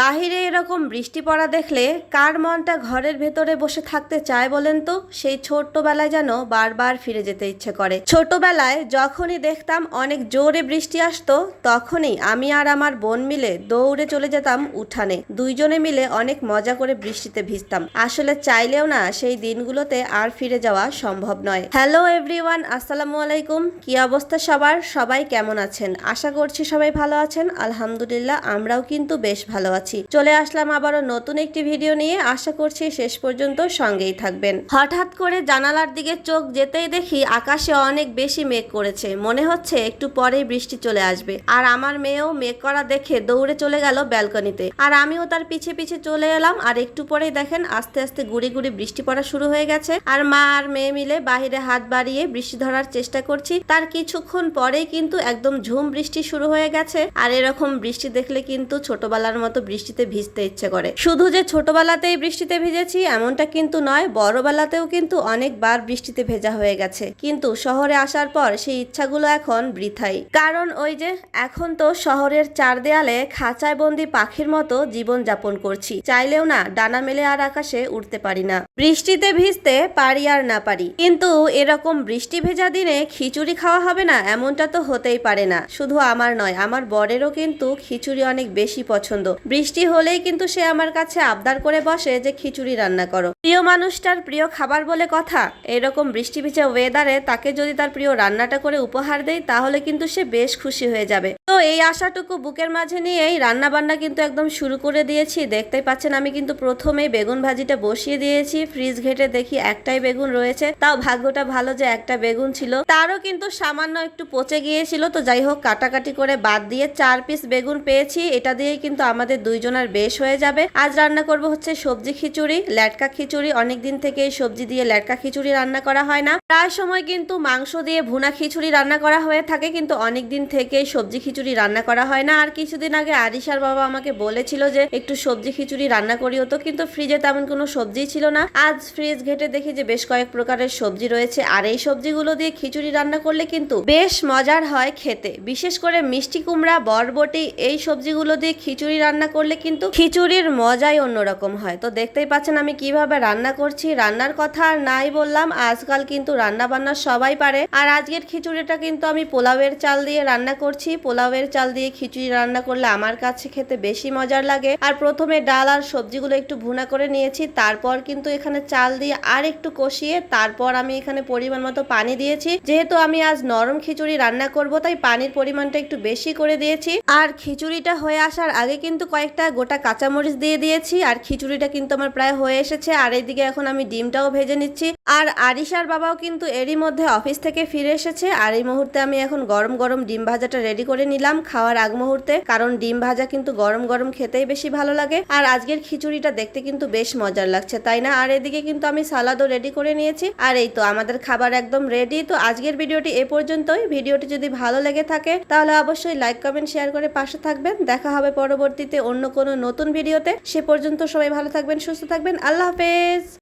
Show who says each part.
Speaker 1: বাহিরে এরকম বৃষ্টি পড়া দেখলে কার মনটা ঘরের ভেতরে বসে থাকতে চায় বলেন তো? সেই ছোট্টবেলায় যেন বারবার ফিরে যেতে ইচ্ছে করে। ছোটবেলায় যখনই দেখতাম অনেক জোরে বৃষ্টি আসতো, তখনই আমি আর আমার বোন মিলে দৌড়ে চলে যেতাম উঠানে। দুইজনে মিলে অনেক মজা করে বৃষ্টিতে ভিজতাম। আসলে চাইলেও না, সেই দিনগুলোতে আর ফিরে যাওয়া সম্ভব নয়। হ্যালো এভরিওয়ান, আসসালামু আলাইকুম। কি অবস্থা সবার? সবাই কেমন আছেন? আশা করছি সবাই ভালো আছেন। আলহামদুলিল্লাহ, আমরাও কিন্তু বেশ ভালো আছি। চলে আসলাম আবারও নতুন একটি ভিডিও নিয়ে। আশা করছি শেষ পর্যন্ত সঙ্গেই থাকবেন। হঠাৎ করে জানালার দিকে চোখ যেতেই দেখি আকাশে অনেক বেশি মেঘ করেছে। মনে হচ্ছে একটু পরেই বৃষ্টি চলে আসবে। আর আমার মেয়েও মেঘ করা দেখে দৌড়ে চলে গেল ব্যালকনিতে। আর আমিও তার পিছে পিছে চলে এলাম। আর একটু পরেই দেখেন আস্তে আস্তে গুড়ি গুড়ি বৃষ্টি পড়া শুরু হয়ে গেছে। আর মা আর মেয়ে মিলে বাহিরে হাত বাড়িয়ে বৃষ্টি ধরার চেষ্টা করছি। তার কিছুক্ষণ পরেই কিন্তু একদম ঝুম বৃষ্টি শুরু হয়ে গেছে। আর এরকম বৃষ্টি দেখলে কিন্তু ছোটবেলার মতো বৃষ্টিতে ভিজতে ইচ্ছে করে। শুধু যে ছোটবেলাতেই বৃষ্টিতে ভিজেছি, এমনটা কিন্তু নয়, বড়বেলাতেও কিন্তু অনেকবার বৃষ্টিতে ভেজা হয়ে গেছে। কিন্তু শহরে আসার পর সেই ইচ্ছাগুলো এখন বৃথাই। কারণ ওই যে, এখন তো শহরের চার দেয়ালে খাঁচায় বন্দি পাখির মতো জীবন যাপন করছি। চাইলেও না, ডানা মেলে আর আকাশে উঠতে পারি না। বৃষ্টিতে ভিজতে পারি আর না পারি। কিন্তু এরকম বৃষ্টি ভেজা দিনে খিচুড়ি খাওয়া হবে না, এমনটা তো হতেই পারে না। শুধু আমার নয়, আমার বরেরও কিন্তু খিচুড়ি অনেক বেশি পছন্দ। বৃষ্টি হলেই কিন্তু সে আমার কাছে আবদার করে বসে যে খিচুড়ি রান্না করো। প্রিয় মানুষটার প্রিয় খাবার বলে কথা, এরকম বৃষ্টি ভিজা ওয়েদারে তাকে যদি তার প্রিয় রান্নাটা করে উপহার দেই, তাহলে কিন্তু সে বেশ খুশি হয়ে যাবে। তো এই আশাটুকু বুকের মাঝে নিয়েই রান্না বান্না কিন্তু একদম শুরু করে দিয়েছি। দেখতে পাচ্ছেন, আমি কিন্তু প্রথমেই বেগুন ভাজিটা বসিয়ে দিয়েছি। ফ্রিজ ঘেটে দেখি একটাই বেগুন রয়েছে। তাও ভাগ্যটা ভালো যে একটা বেগুন ছিল। তারও কিন্তু সামান্য একটু পচে গিয়েছিল। তো যাই হোক, কাটাকাটি করে বাদ দিয়ে চার পিস বেগুন পেয়েছি। এটা দিয়েই কিন্তু আমাদের দুইজনের বেশ হয়ে যাবে। আজ রান্না করব হচ্ছে সবজি খিচুড়ি, ল্যাটকা খিচুড়ি। অনেক দিন থেকে সবজি দিয়ে ল্যাটকা খিচুড়ি রান্না করা হয় না। প্রায় সময় কিন্তু মাংস দিয়ে ভুনা খিচুড়ি রান্না করা হয়ে থাকে, কিন্তু অনেক দিন থেকে সবজি খিচুড়ি রান্না করা হয় না। আর কিছুদিন আগে আরিশার বাবা আমাকে বলেছিল যে, একটু সবজি খিচুড়ি রান্না করিও তো। কিন্তু ফ্রিজে তেমন কোনো সবজি ছিল না। আজ ফ্রিজ ঘেটে দেখি যে, বেশ কয়েক প্রকারের সবজি রয়েছে। আর এই সবজিগুলো দিয়ে খিচুড়ি রান্না করলে কিন্তু বেশ মজার হয় খেতে। বিশেষ করে মিষ্টি কুমড়া, বরবটি, এই সবজিগুলো দিয়ে খিচুড়ি রান্না কিন্তু খিচুড়ির মজাই অন্যরকম হয়। তো দেখতেই পাচ্ছেন আমি কীভাবে রান্না করছি, রান্নার কথা আর নাই বললাম, আজকাল কিন্তু রান্না বান্না সবাই পারে। আর আজকের খিচুড়িটা কিন্তু আমি পোলাওয়ের চাল দিয়ে রান্না করছি। পোলাওয়ের চাল দিয়ে খিচুড়ি রান্না করলে আমার কাছে খেতে বেশি মজার লাগে। আর প্রথমে ডাল আর সবজিগুলো একটু ভুনা করে নিয়েছি, তারপর কিন্তু এখানে চাল দিয়ে আর একটু কষিয়ে তারপর আমি এখানে পরিমাণ মতো পানি দিয়েছি। যেহেতু আমি আজ নরম খিচুড়ি রান্না করব, তাই পানির পরিমাণটা একটু বেশি করে দিয়েছি। আর খিচুড়িটা হয়ে আসার আগে কিন্তু কয়েকটা গোটা কাঁচামরিচ দিয়ে দিয়েছি, আর খিচুড়িটা কিন্তু আমার প্রায় হয়ে এসেছে। আর এইদিকে এখন আমি ডিমটাও ভেজে নিচ্ছি। আর আরিশার বাবাও কিন্তু এরই মধ্যে অফিস থেকে ফিরে এসেছে। আর এই মুহূর্তে আমি এখন গরম গরম ডিম ভাজাটা রেডি করে নিলাম খাওয়ার আগ মুহূর্তে, কারণ ডিম ভাজা কিন্তু গরম গরম খেতেই বেশি ভালো লাগে। আর আজকের খিচুড়িটা দেখতে কিন্তু বেশ মজার লাগছে, তাই না? আর এদিকে কিন্তু আমি সালাদও রেডি করে নিয়েছি। আর এই তো আমাদের খাবার একদম রেডি তো আজকের ভিডিওটি এ পর্যন্তই। ভিডিওটি যদি ভালো লেগে থাকে, তাহলে অবশ্যই লাইক কমেন্ট শেয়ার করে পাশে থাকবেন। দেখা হবে পরবর্তীতে অন্য কোনো নতুন ভিডিওতে সে পর্যন্ত সবাই ভালো থাকবেন সুস্থ থাকবেন। আল্লাহ হাফেজ।